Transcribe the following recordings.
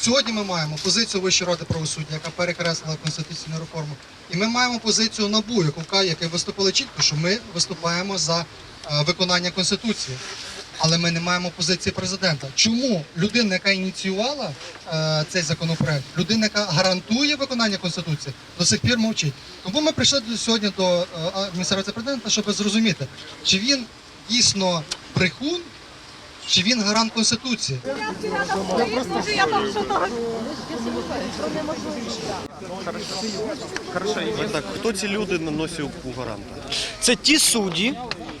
Сьогодні ми маємо позицію Вищої ради правосуддя, яка перекреслила конституційну реформу. І ми маємо позицію НАБУ, яке виступили чітко, що ми виступаємо за е, виконання Конституції. Але ми не маємо позиції президента. Чому людина, яка ініціювала е, цей законопроект, людина, яка гарантує виконання конституції, до сих пір мовчить. Тому ми прийшли сьогодні до е, адміністрації президента, щоб зрозуміти, чи він дійсно брехун, чи він гарант конституції. Може, я там що Так, хто ці люди наносив у гаранта? Це ті судді,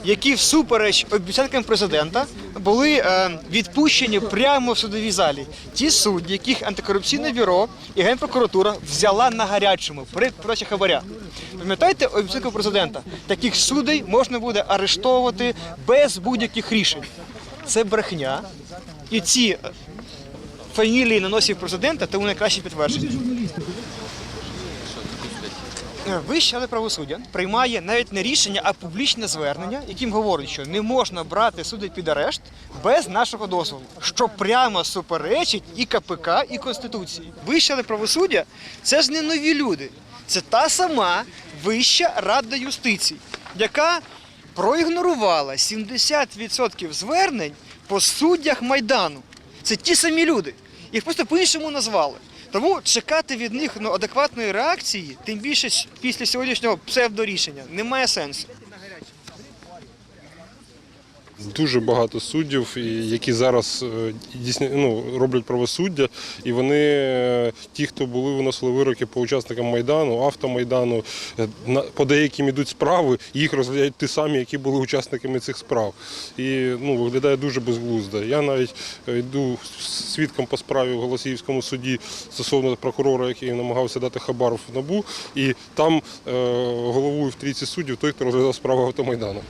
які всупереч обіцянкам президента були е, відпущені прямо в судовій залі. Ті судді, яких антикорупційне бюро і генпрокуратура взяла на гарячому при подачі хабаря. Пам'ятаєте обіцянку президента? Таких судей можна буде арештовувати без будь-яких рішень. Це брехня. І ці е, фамілії наносів президента, тому найкраще підтвердження. Е, Вища правосуддя приймає навіть не рішення, а публічне звернення, яким говорить, що не можна брати суди під арешт без нашого дозволу, що прямо суперечить і КПК, і Конституції. Вища правосуддя це ж не нові люди, це та сама Вища рада юстиції, яка проігнорувала 70% звернень по суддях Майдану. Це ті самі люди. Їх просто по-іншому назвали. Тому чекати від них ну, адекватної реакції, тим більше після сьогоднішнього псевдорішення, немає сенсу. Дуже багато суддів, які зараз е, дійсно ну, роблять правосуддя, і вони, е, ті, хто були, виносили вироки по учасникам Майдану, автомайдану, е, по деяким ідуть справи, їх розглядають ті самі, які були учасниками цих справ. І ну, виглядає дуже безглуздо. Я навіть йду свідком по справі в Голосіївському суді стосовно прокурора, який намагався дати хабар в НАБУ, і там е, головою в трійці суддів той, хто розглядав справу автомайдану.